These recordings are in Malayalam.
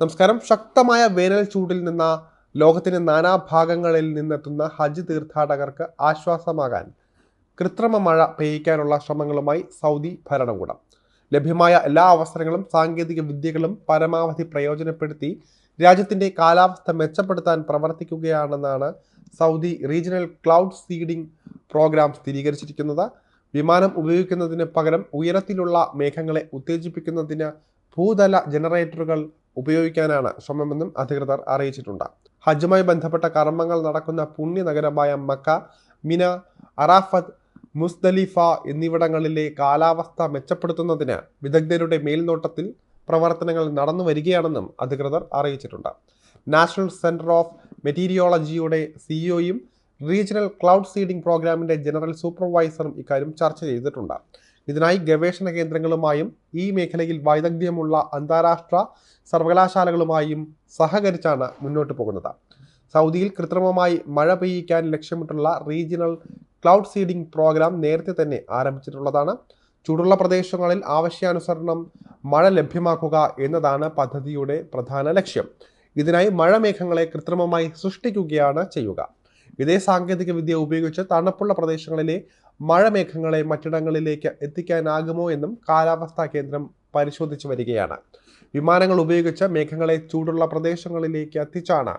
നമസ്കാരം. ശക്തമായ വേനൽ ചൂടിൽ നിന്ന ലോകത്തിന്റെ നാനാഭാഗങ്ങളിൽ നിന്നെത്തുന്ന ഹജ്ജ് തീർത്ഥാടകർക്ക് ആശ്വാസമാകാൻ കൃത്രിമ മഴ പെയ്യിക്കാനുള്ള ശ്രമങ്ങളുമായി സൗദി ഭരണകൂടം. ലഭ്യമായ എല്ലാ അവസരങ്ങളും സാങ്കേതിക വിദ്യകളും പരമാവധി പ്രയോജനപ്പെടുത്തി രാജ്യത്തിന്റെ കാലാവസ്ഥ മെച്ചപ്പെടുത്താൻ പ്രവർത്തിക്കുകയാണെന്നാണ് Saudi regional cloud seeding programme സ്ഥിരീകരിച്ചിരിക്കുന്നത്. വിമാനം ഉപയോഗിക്കുന്നതിന് പകരം ഉയരത്തിലുള്ള മേഘങ്ങളെ ഉത്തേജിപ്പിക്കുന്നതിന് ഭൂതല ജനറേറ്ററുകൾ ഉപയോഗിക്കാനാണ് ശ്രമമെന്നും അധികൃതർ അറിയിച്ചിട്ടുണ്ട്. ഹജ്ജുമായി ബന്ധപ്പെട്ട കർമ്മങ്ങൾ നടക്കുന്ന പുണ്യ നഗരമായ മക്ക മിന അറാഫത്ത് മുസ്ദലിഫ എന്നിവിടങ്ങളിലെ കാലാവസ്ഥ മെച്ചപ്പെടുത്തുന്നതിന് വിദഗ്ധരുടെ മേൽനോട്ടത്തിൽ പ്രവർത്തനങ്ങൾ നടന്നു വരികയാണെന്നും അധികൃതർ അറിയിച്ചിട്ടുണ്ട്. നാഷണൽ സെന്റർ ഓഫ് മെറ്റീരിയോളജിയുടെ സിഇഒയും റീജിയണൽ ക്ലൗഡ് സീഡിംഗ് പ്രോഗ്രാമിന്റെ ജനറൽ സൂപ്പർവൈസറും ഇക്കാര്യം ചർച്ച ചെയ്തിട്ടുണ്ട്. ഇതിനായി ഗവേഷണ കേന്ദ്രങ്ങളുമായും ഈ മേഖലയിൽ വൈദഗ്ധ്യമുള്ള അന്താരാഷ്ട്ര സർവകലാശാലകളുമായും സഹകരിച്ചാണ് മുന്നോട്ട് പോകുന്നത്. സൗദിയിൽ കൃത്രിമമായി മഴ പെയ്യിക്കാൻ ലക്ഷ്യമിട്ടുള്ള റീജിയണൽ ക്ലൗഡ് സീഡിംഗ് പ്രോഗ്രാം നേരത്തെ തന്നെ ആരംഭിച്ചിട്ടുള്ളതാണ്. ചൂടുള്ള പ്രദേശങ്ങളിൽ ആവശ്യാനുസരണം മഴ ലഭ്യമാക്കുക എന്നതാണ് പദ്ധതിയുടെ പ്രധാന ലക്ഷ്യം. ഇതിനായി മഴമേഘങ്ങളെ കൃത്രിമമായി സൃഷ്ടിക്കുകയാണ് ചെയ്യുക. ഇതേ സാങ്കേതിക വിദ്യ ഉപയോഗിച്ച് തണുപ്പുള്ള പ്രദേശങ്ങളിലെ മഴമേഘങ്ങളെ മറ്റിടങ്ങളിലേക്ക് എത്തിക്കാനാകുമോ എന്നും കാലാവസ്ഥാ കേന്ദ്രം പരിശോധിച്ചു വരികയാണ്. വിമാനങ്ങൾ ഉപയോഗിച്ച് മേഘങ്ങളെ ചൂടുള്ള പ്രദേശങ്ങളിലേക്ക് എത്തിച്ചാണ്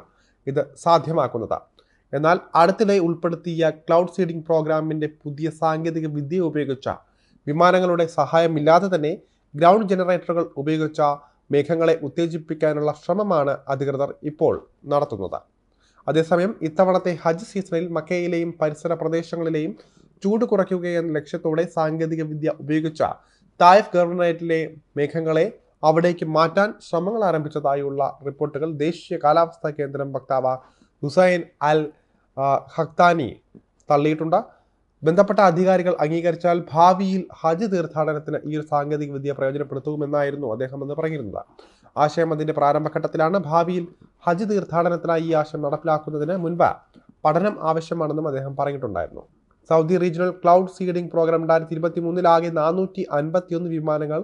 ഇത് സാധ്യമാക്കുന്നത്. എന്നാൽ അടുത്തിടെ ഉൾപ്പെടുത്തിയ ക്ലൗഡ് സീഡിംഗ് പ്രോഗ്രാമിന്റെ പുതിയ സാങ്കേതിക വിദ്യ ഉപയോഗിച്ച വിമാനങ്ങളുടെ സഹായമില്ലാതെ തന്നെ ഗ്രൗണ്ട് ജനറേറ്ററുകൾ ഉപയോഗിച്ച മേഘങ്ങളെ ഉത്തേജിപ്പിക്കാനുള്ള ശ്രമമാണ് അധികൃതർ ഇപ്പോൾ നടത്തുന്നത്. അതേസമയം ഇത്തവണത്തെ ഹജ്ജ് സീസണിൽ മക്കയിലെയും പരിസര പ്രദേശങ്ങളിലെയും ചൂട് കുറയ്ക്കുകയെന്ന ലക്ഷ്യത്തോടെ സാങ്കേതിക വിദ്യ ഉപയോഗിച്ച തായഫ് ഗവർണറേറ്റിലെ മേഘങ്ങളെ അവിടേക്ക് മാറ്റാൻ ശ്രമങ്ങൾ ആരംഭിച്ചതായുള്ള റിപ്പോർട്ടുകൾ ദേശീയ കാലാവസ്ഥാ കേന്ദ്രം വക്താവ് ഹുസൈൻ അൽ ഹക്താനി തള്ളിയിട്ടുണ്ട്. ബന്ധപ്പെട്ട അധികാരികൾ അംഗീകരിച്ചാൽ ഭാവിയിൽ ഹജ്ജ് തീർത്ഥാടനത്തിന് ഈ ഒരു സാങ്കേതിക വിദ്യ പ്രയോജനപ്പെടുത്തുമെന്നായിരുന്നു അദ്ദേഹം എന്ന് പറഞ്ഞിരുന്നത്. ആശയം അതിന്റെ പ്രാരംഭഘട്ടത്തിലാണ്. ഭാവിയിൽ ഹജ്ജ് തീർത്ഥാടനത്തിനായി ഈ ആശയം നടപ്പിലാക്കുന്നതിന് മുൻപ് പഠനം ആവശ്യമാണെന്നും അദ്ദേഹം പറഞ്ഞിട്ടുണ്ടായിരുന്നു. Saudi regional cloud seeding programme രണ്ടായിരത്തി ഇരുപത്തി മൂന്നിലാകെ നാനൂറ്റി അൻപത്തിയൊന്ന് വിമാനങ്ങൾ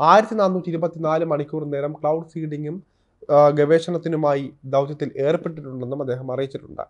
ആയിരത്തി നാനൂറ്റി ഇരുപത്തിനാല് മണിക്കൂർ നേരം ക്ലൗഡ് സീഡിങ്ങും ഗവേഷണത്തിനുമായി ദൗത്യത്തിൽ ഏർപ്പെട്ടിട്ടുണ്ടെന്നും അദ്ദേഹം അറിയിച്ചിട്ടുണ്ട്.